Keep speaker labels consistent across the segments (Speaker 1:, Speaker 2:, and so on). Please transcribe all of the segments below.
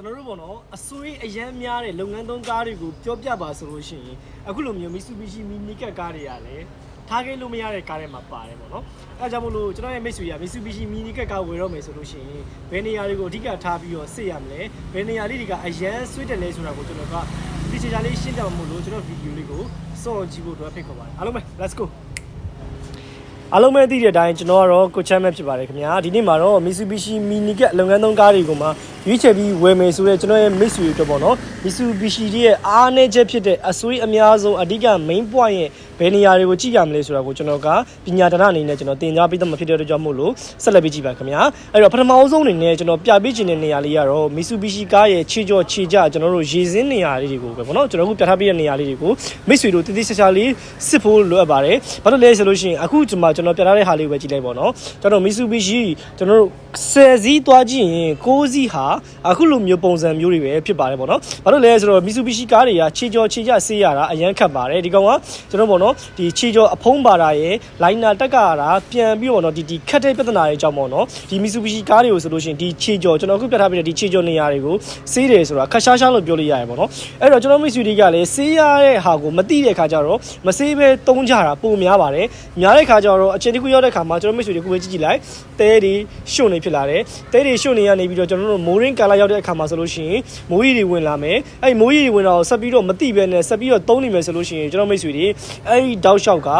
Speaker 1: ကျွန်တော်တို့ပေါ့နော်အစွေးအရန်များတဲ့လုပ်ငန်းသုံးကားတွေကိုပြောပြပါဆိုလို့ရှိရင်အခုလိုမျိုး Mitsubishi Mini Cat ကားတွေကလည်းထားခဲ့လို့မရတဲ့ကားတွေမှာပါတယ်ပေါ့နော်အဲဒါကြောင့်မို့လို့ကျွန်တော်ရဲ့မိတ်ဆွေက Mitsubishi Mini Cat ကားဝယ်တော့မယ်ဆိုလို့ရှိရင်ဘယ်နေရာတွေကိုအဓိကထားပြီးတော့စစ်ရမလဲဘယ်နေရာလေးတွေကအရန်ဆွေးတယ်လဲဆိုတာကိုကျွန်တော်ကဒီချာချာလေးရှင်းပြမှာမို့လို့ကျွန်တော်ဗီဒီယိုလေးကိုစောင့်ကြည့်ဖို့အတွက်ဖိတ်ခေါ်ပါတယ်အားလုံးပဲ let's go အားလုံးပဲသိတဲ့အတိုင်းကျွန်တော်ကတော့ကိုချမ်းမဲ့ဖြစ်ပါတယ်ခင်ဗျာဒီနေ့မှာတော့ Mitsubishi Mini Cat လုပ်ငန်းသုံးကားတွေကိုမှရွေးချယ်ပြီးဝယ်မယ်ဆိုတော့ကျွန်တော်ရဲ့မိတ်ဆွေတွေအတွက်ပေါ့နော် Mitsubishi ရဲ့အားနည်းချက်ဖြစ်တဲ့အဆွေးအများဆုံးအဓိက main point ရဲ့ ဘယ်နေရာတွေကိုကြည့်ရမလဲဆိုတာကိုကျွန်တော်ကပညာတရအနေနဲ့ကျွန်တော်တင် जा ပေးတော့မှဖြစ်တဲ့အတွက်ကြောင့်မို့လို့ဆက်လက်ပြီးကြည့်ပါခင်ဗျာအဲ့တော့ပထမအဆုံးအနေနဲ့ကျွန်တော်ပြပေးချင်တဲ့နေရာလေးကတော့ Mitsubishi ကားရဲ့ခြေကြောခြေကြကျွန်တော်တို့ရေစင်းနေရာလေးတွေကိုပဲပေါ့နော်ကျွန်တော်တို့ပြထားပေးတဲ့နေရာလေးတွေကိုမိတ်ဆွေတို့တတိချာချာလေးစစ်ဖို့လိုအပ်ပါတယ်ဘာလို့လဲဆိုလို့ရှိရင်အခုကျွန်မကျွန်တော်ပြထားတဲ့ဟာလေးကိုပဲကြည့်လိုက်ပါတော့ကျွန်တော် Mitsubishi ကျွန်တော်တို့10စီးသွားကြည့်ရင်6စီးဟာအခုလိုမျိုးပုံစံမျိုးတွေပဲဖြစ်ပါတယ်ပေါ့နော်ဘာလို့လဲဆိုတော့ Mitsubishi ကားတွေကခြေကြောခြေကြဆေးရတာအရန်ခတ်ပါတယ်ဒီကောင်ကကျွန်တော်ပေါ့နော်ဒီခြေကြောအဖုံးပါတာရဲ့ liner တက်ကရတာပြန်ပြီးတော့နော်ဒီဒီခတ်တဲ့ပြဿနာတွေကြောင့်ပေါ့နော်ဒီ Mitsubishi ကားတွေကိုဆိုလို့ရှိရင်ဒီခြေကြောကျွန်တော်အခုပြထားပေးတဲ့ဒီခြေကြောနေရာတွေကိုဆေးတယ်ဆိုတာခက်ရှားရှားလို့ပြောလို့ရတယ်ပေါ့နော်အဲ့တော့ကျွန်တော် Mitsubishi ကလည်းဆေးရတဲ့ဟာကိုမသိတဲ့ခါကျတော့မဆေးပဲတုံးကြတာပုံများပါတယ်များတဲ့ခါကျတော့အချိန်တစ်ခုရောက်တဲ့ခါမှာကျွန်တော် Mitsubishi ကိုပဲကြည့်ကြည့်လိုက်တဲတွေရှုံနေဖြစ်လာတယ်တဲတွေရှုံနေရနေပြီးတော့ကျွန်တော်တို့မိုးရင်းကာလာရောက်တဲ့အခါမှာဆိုလို့ရှိရင်မိုးရီတွေဝင်လာမယ်အဲ့ဒီမိုးရီတွေဝင်တော့ဆက်ပြီးတော့မသိပဲနဲ့ဆက်ပြီးတော့တုံးနေမယ်ဆိုလို့ရှိရင်ကျွန်တော် Mitsubishi တွေအဲ့ဒီတောက်လျှောက်က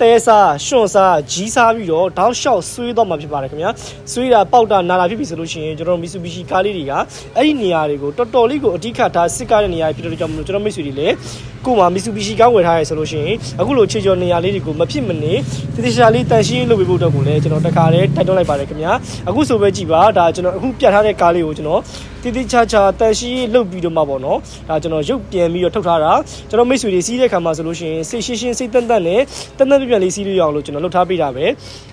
Speaker 1: တဲစားရှွန့်စားကြီးစားပြီးတော့တောက်လျှောက်ဆွေးတော့မှာဖြစ်ပါတယ်ခင်ဗျာဆွေးတာပေါက်တာနာတာဖြစ်ပြီဆိုလို့ရှိရင်ကျွန်တော် Mitsubishi ကားလေးတွေကအဲ့ဒီနေရာတွေကိုတော်တော်လေးကိုအဓိကထားစစ်ကားတဲ့နေရာတွေဖြစ်တဲ့ကြောင့်မလို့ကျွန်တော်မိတ်ဆွေတွေလည်းကို့မှာ Mitsubishi ကားဝယ်ထားရဆိုလို့ရှိရင်အခုလိုခြေကျော်နေရာလေးတွေကိုမဖြစ်မနေတိတိကျကျလေးတန်ရှင်းလုပ်ပေးဖို့အတွက်ကိုလည်းကျွန်တော်တခါတည်းတိုက်တွန်းလိုက်ပါတယ်ခင်ဗျာအခုဆိုပဲကြည်ပါဒါကျွန်တော်အခုပြထားတဲ့ကားလေးကိုကျွန်တော် တိတိကျကျတန်ရှင်းလုပ်ပြီးတော့မှပေါ့နော်ဒါကျွန်တော်ရုပ်ပြန်ပြီးတော့ထုတ်ထားတာကျွန်တော်မိတ်ဆွေတွေစီးတဲ့ခါမှာဆိုလို့ရှိရင်စိတ်ရှင်းရှင်းစိတ်တန်တန်နဲ့တန်တန်ပြပြလေးစီးလို့ရအောင်လို့ကျွန်တော်လုပ်ထားပေးတာပဲ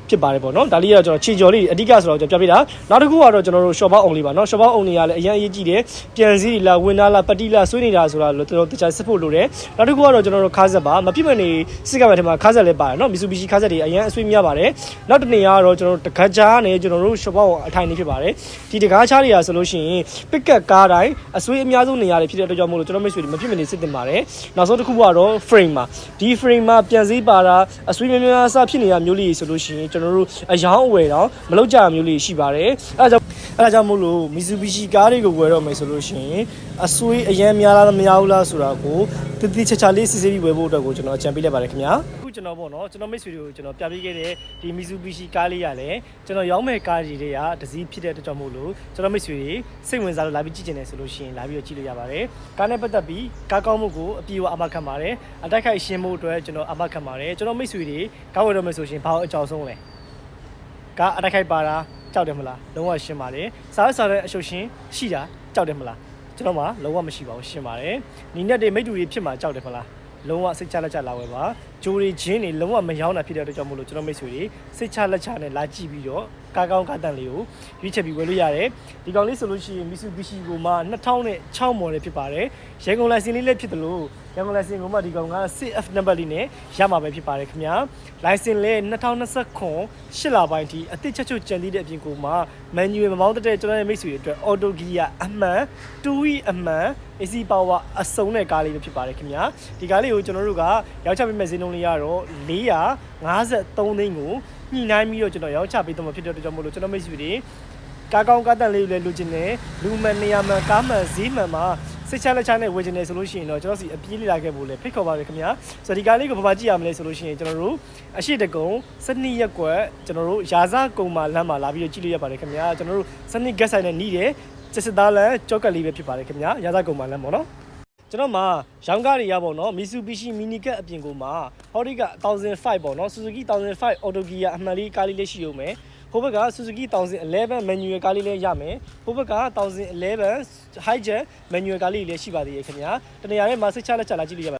Speaker 1: ဖြစ်ပါတယ်ပေါ့နော်ဒါလေးကတော့ကျွန်တော်ခြေကျော်လေးအဓိကဆိုတော့ကျွန်တော်ပြပေးတာနောက်တစ်ခုကတော့ကျွန်တော်တို့ short box အောင်လေးပါနော် short box အောင်လေးကလည်းအရင်အရေးကြီးတယ်ပြန်စည်းတွေလားဝင်သားလားပတိလားဆွေးနေတာဆိုတာလို့ကျွန်တော်တခြားစစ်ဖို့လိုတယ်နောက်တစ်ခုကတော့ကျွန်တော်တို့ခါဆက်ပါမပြစ်မနေစစ်ကမဲ့ထဲမှာခါဆက်လည်းပါတယ်နော် Mitsubishi ခါဆက်တွေအရင်အဆွေးများပါတယ်နောက်တစ်နေရာကတော့ကျွန်တော်တို့တခါချားနဲ့ကျွန်တော်တို့ short box အထိုင်နေဖြစ်ပါတယ်ဒီတကားချားတွေရာဆိုလို့ရှိရင် pickup ကားတိုင်းအဆွေးအများဆုံးနေရာတွေဖြစ်တဲ့အတွက်ကြောင့်မို့လို့ကျွန်တော်မိတ်ဆွေတွေမပြစ်မနေစစ်တင်ပါတယ်နောက်ဆုံးတစ်ခုကတော့ frame မှာဒီ frame မှာပြန်စည်းပါတာအဆွေးများများအစဖြစ်နေတာမျိုးလေးဆိုလို့ရှိရင်ကျွန်တော်တို့အယောင်အဝယ်တော့မလောက်ကြမျိုးလေးရှိပါတယ်အဲဒါကြောင့် အဲဒါကြောင့်မို့လို့ Mitsubishi ကားတွေကိုဝယ်တော့မယ်ဆိုလို့ရှိရင်အဆွေးအရင်များလားမများဘူးလားဆိုတာကိုတတိချာချာလေးစစ်စစ်ပြီးဝယ်ဖို့အတွက်ကိုကျွန်တော်အကြံပေးလိုက်ပါတယ်ခင်ဗျာအခုကျွန်တော်ပေါ့နော်ကျွန်တော်မိတ်ဆွေတွေကိုကျွန်တော်ပြပေးခဲ့တဲ့ဒီ Mitsubishi ကားလေးရလည်းကျွန်တော်ရောင်းမဲ့ကားကြီးတွေကတစည်းဖြစ်တဲ့အတွက်ကြောင့်မို့လို့ကျွန်တော်မိတ်ဆွေတွေစိတ်ဝင်စားလို့လာပြီးကြည့်ကျင်တယ်ဆိုလို့ရှိရင်လာပြီးတော့ကြည့်လို့ရပါတယ်ကားနဲ့ပတ်သက်ပြီးကားကောင်းမှုကိုအပြည့်အဝအမခံပါတယ်အတိုက်ခိုက်ရှင်းမှုအတွက်ကျွန်တော်အမခံပါတယ်ကျွန်တော်မိတ်ဆွေတွေကားဝယ်တော့မယ်ဆိုရှင်ဘာလို့အကြောင်းဆုံးလဲကအတိုက်ခိုက်ပါတာ ကြောက်တယ်မလားလုံးဝရှင်းပါတယ်စားစားတဲ့အရှုပ်ရှင်ရှိတာကြောက်တယ်မလားကျွန်တော်မှလုံးဝမရှိပါဘူးရှင်းပါတယ်နီနဲ့တွေမိတ်တူတွေဖြစ်မှာကြောက်တယ်မလားလုံးဝစိတ်ချလက်ချလာဝယ်ပါဂျိုးတွေချင်းတွေလုံးဝမယောင်းတာဖြစ်တဲ့အတွက်ကြောင့်မို့လို့ကျွန်တော်မိတ်ဆွေတွေစိတ်ချလက်ချနဲ့လာကြည့်ပြီးတော့ကားကောင်းကားတန်လေးကိုရွေးချယ်ပြီးဝယ်လို့ရတယ်ဒီကောင်လေးဆိုလို့ရှိရင် Mitsubishi ကိုမှ2006 model ဖြစ်ပါတယ်ရန်ကုန်လိုင်စင်လေးလည်းဖြစ်တယ်လို့ရန်ကုန်လိုင်စင်ကိုမှဒီကောင်က CF number လေးနဲ့ရမှာပဲဖြစ်ပါတယ်ခင်ဗျာလိုင်စင်လည်း2029 8လပိုင်းထိအသစ်ချက်ချုပ်ကြံသေးတဲ့အပြင်ကိုမှ manual မမောင်းတတဲ့ကျွန်တော်ရဲ့မိတ်ဆွေတွေအတွက် auto gear အမှန် 2E အမှန် AC power အစုံတဲ့ကားလေးပဲဖြစ်ပါတယ်ခင်ဗျာဒီကားလေးကိုကျွန်တော်တို့ကရောက်ချပေးမဲ့ဈေးနှုန်းလေးကတော့453သိန်းကိုညှိနှိုင်းပြီးတော့ကျွန်တော်ရောက်ချပေးတော့မှာဖြစ်တဲ့အတွက်ကြောင့်မို့လို့ကျွန်တော်မိတ်ဆွေတွေကားကောင်းကားတန်လေးကိုလည်းလိုချင်တယ်လူမှန်နေရာမှန်ကားမှန်ဈေးမှန်မှာစိတ်ချလက်ချနဲ့ဝယ်ချင်တယ်ဆိုလို့ရှိရင်တော့ကျွန်တော်စီအပြေးလေးလာခဲ့ဖို့လည်းဖိတ်ခေါ်ပါရခင်ဗျာဆိုတော့ဒီကားလေးကိုဘာမှကြည့်ရမလဲဆိုလို့ရှိရင်ကျွန်တော်တို့အရှိတကုံစနစ်ရက်ကွက်ကျွန်တော်တို့ရာဇကုံမှာလမ်းမှာလာပြီးတော့ကြည့်လို့ရပါတယ်ခင်ဗျာကျွန်တော်တို့စနစ်ဂက်ဆိုင်နဲ့နီးတယ်စစ်စစ်သားလမ်းကြောက်ကလေးပဲဖြစ်ပါတယ်ခင်ဗျာရာဇကုံမှာလမ်းပေါ့နော် ကျွန်တော်မှာရောင်းကားတွေရပါတော့ Mitsubishi Mini Cat အပြင်ကိုမှာ Audi က1005ပေါ့နော် Suzuki 1005 Auto Gear အမှန်လေးကားလေးလေးရှိအောင်မယ်ဟိုဘက်က Suzuki 1011 manual ကားလေးလေးရမယ်ဟိုဘက်က1011 Hijack manual ကားလေးလေးရှိပါသေးရဲ့ခင်ဗျာတနေရာထဲမှာစိတ်ချလက်ချလာကြည့်လို့ရပါ